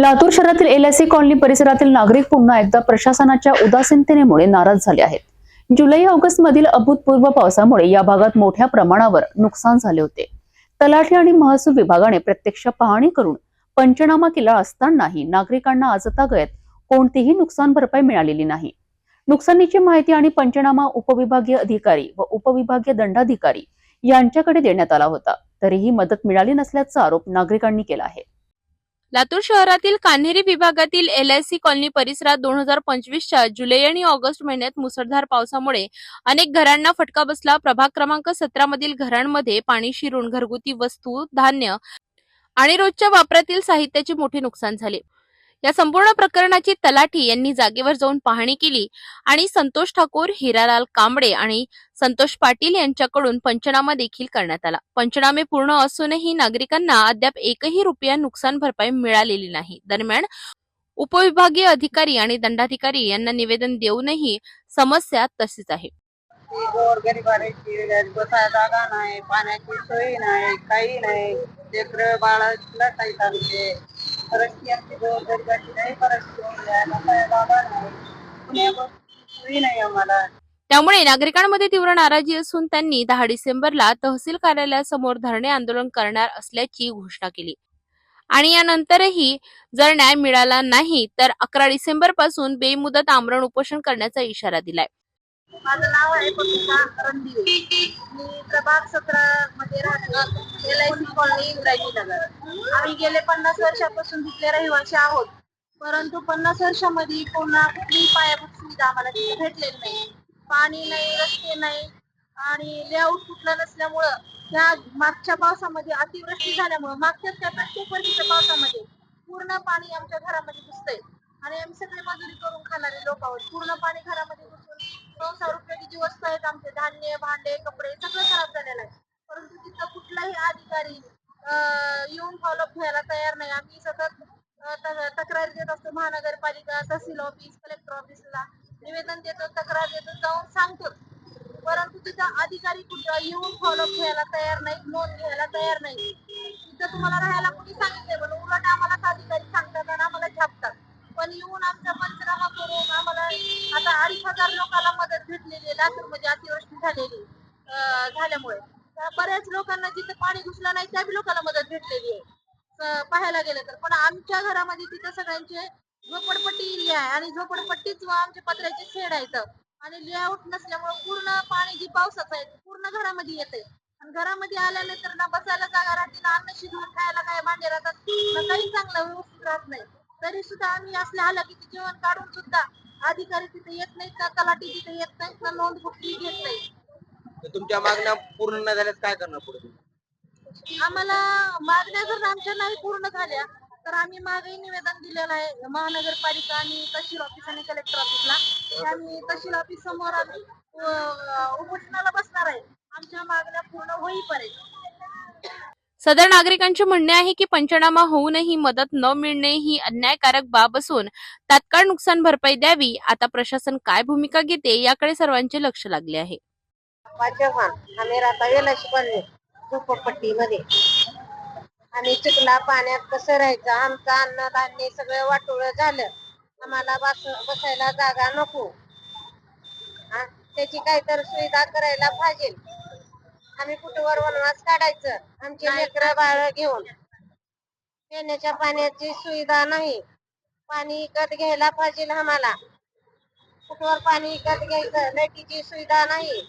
लातूर शहरातील LIC colony परिसरातील नागरिक पुन्हा एकदा प्रशासनाच्या उदासीनतेमुळे नाराज झाले आहेत. जुलै ऑगस्ट मधील अभूतपूर्व पावसामुळे या भागात मोठ्या प्रमाणावर नुकसान झाले होते. तलाठी आणि महसूल विभागाने प्रत्यक्ष पाहणी करून पंचनामा केला असतानाही नागरिकांना आजतागत कोणतीही नुकसान भरपाई मिळालेली नाही. नुकसानीची माहिती आणि पंचनामा उपविभागीय अधिकारी व उपविभागीय दंडाधिकारी यांच्याकडे देण्यात आला होता. तरीही मदत मिळाली नसल्याचा आरोप नागरिकांनी केला आहे. लातूर शहरातील कान्हेरी विभागातील एलआयसी कॉलनी परिसरात दोन हजार पंचवीसच्या जुलै आणि ऑगस्ट महिन्यात मुसळधार पावसामुळे अनेक घरांना फटका बसला. प्रभाग क्रमांक सतरा मधील घरांमध्ये पाणी शिरून घरगुती वस्तू धान्य आणि रोजच्या वापरातील साहित्याचे मोठे नुकसान झाले. या संपूर्ण प्रकरणाची तलाठी यांनी जागेवर जाऊन पाहणी केली आणि संतोष ठाकूर हिरालाल कांबळे आणि संतोष पाटील यांच्याकडून पंचनामा देखील करण्यात आला. पंचनामे पूर्ण असूनही नागरिकांना अद्याप एकही रुपया नुकसान भरपाई मिळालेली नाही. दरम्यान उपविभागीय अधिकारी आणि दंडाधिकारी यांना निवेदन देऊनही समस्या तशीच आहे. बसायला जागा नाही पाण्याची सोय नाही काही नाही. लेकर बाळा लढायत आमची गोर गरिबाची नाही. नाही नाही आम्हाला. त्यामुळे नागरिकांमध्ये तीव्र नाराजी असून त्यांनी दहा डिसेंबरला तहसील कार्यालयासमोर धरणे आंदोलन करणार असल्याची घोषणा केली. आणि यानंतरही जर न्याय मिळाला नाही तर अकरा डिसेंबरपासून बेमुदत आमरण उपोषण करण्याचा इशारा दिलाय. माझं नाव आहे पत्रिका रणदिवे. मी प्रभाग सतरा मध्ये राहते. L I C colony Indrayani Nagar. आम्ही गेले पन्नास वर्षापासून तिथले रहिवासी आहोत. परंतु पन्नास वर्षामध्ये पुन्हा कुठलीही पायाभूत सुविधा आम्हाला तिथे भेटलेली नाही. पाणी नाही रस्ते नाही आणि लेआउट कुठला नसल्यामुळं त्या मागच्या पावसामध्ये अतिवृष्टी झाल्यामुळं मागच्या त्या प्रत्येक वर्षीच्या पावसामध्ये पूर्ण पाणी आमच्या घरामध्ये घुसतंय. आणि आम्ही सगळे मजुरी करून खाणारे लोक आहोत. पूर्ण पाणी घरामध्ये संसार उपयोगी जी वस्तू आहेत आमचे? धान्य भांडे कपडे सगळं खराब झालेलं आहे. परंतु तिथं कुठलाही अधिकारी येऊन फॉलोअप घ्यायला तयार नाही. आम्ही सतत तक्रार देत असतो महानगरपालिका तहसील ऑफिस कलेक्टर ऑफिसला निवेदन देतो तक्रार देतो जाऊन सांगतो. परंतु तिथं अधिकारी कुठं येऊन फॉलोअप घ्यायला तयार नाही नोंद घ्यायला तयार नाही तिथं तुम्हाला राहायला कुणी सांगितलंय म्हणून उलट आम्हाला हजार लोकांना मदत भेटलेली लातूरमध्ये अतिवृष्टी झालेली झाल्यामुळे. बऱ्याच लोकांना जिथे पाणी घुसलं नाही त्या बी लोकांना मदत भेटलेली आहे. पाहायला गेलं तर. पण आमच्या घरामध्ये तिथं सगळ्यांचे झोपडपट्टी एरिया आहे आणि झोपडपट्टीच आमच्या पत्र्याचे शेड आहेत. आणि लेआउट नसल्यामुळे पूर्ण पाणी जी पावसाचं आहे पूर्ण घरामध्ये येते आणि घरामध्ये आल्यानंतर ना बसायला जागा राहते ना अन्न शिजवून खायला काय भांडे राहतात ना काही चांगलं व्यवस्थित राहत नाही. तरी सुद्धा आम्ही असले की जेवण काढून सुद्धा अधिकारी तिथे येत नाहीत का? तलाठी तिथे येत नाहीत ना नोंद घेत नाही तर तुमच्या मागण्या पूर्ण न झाल्यास काय करणार पुढे? आम्हाला मागण्या जर आमच्या नाही पूर्ण झाल्या तर आम्ही मागही निवेदन दिलेलं आहे. महानगरपालिका आणि तहसील ऑफिस आणि कलेक्टर ऑफिसला की आम्ही तहसील ऑफिस समोर आम्ही अं, उपोषणाला बसणार आहे. आमच्या मागण्या पूर्ण होईपर्यंत. सदर नागरिकांचे म्हणणे आहे की पंचनामा होऊनही मदत न मिळणे ही अन्यायकारक बाब असून तात्काळ नुकसान भरपाई द्यावी आता प्रशासन काय भूमिका घेते याकडे सर्वांचे लक्ष लागले आहे. आम्ही राहता झोपडपट्टी मध्ये आणि चिखला पाण्यात कसं राहायचं आमचं अन्नधान्य सगळं वाटोळ झालं. आम्हाला बस बसायला जागा नको. हा, त्याची काहीतरी सुविधा करायला पाहिजे. आम्ही कुठवर वनवास काढायचं? आमचे लेकरं बाळ घेऊन. पिण्याच्या पाण्याची सुविधा नाही. पाणी विकत घ्यायला पाहिजे आम्हाला. कुठवर पाणी विकत घ्यायचं? लाईटीची सुविधा नाही.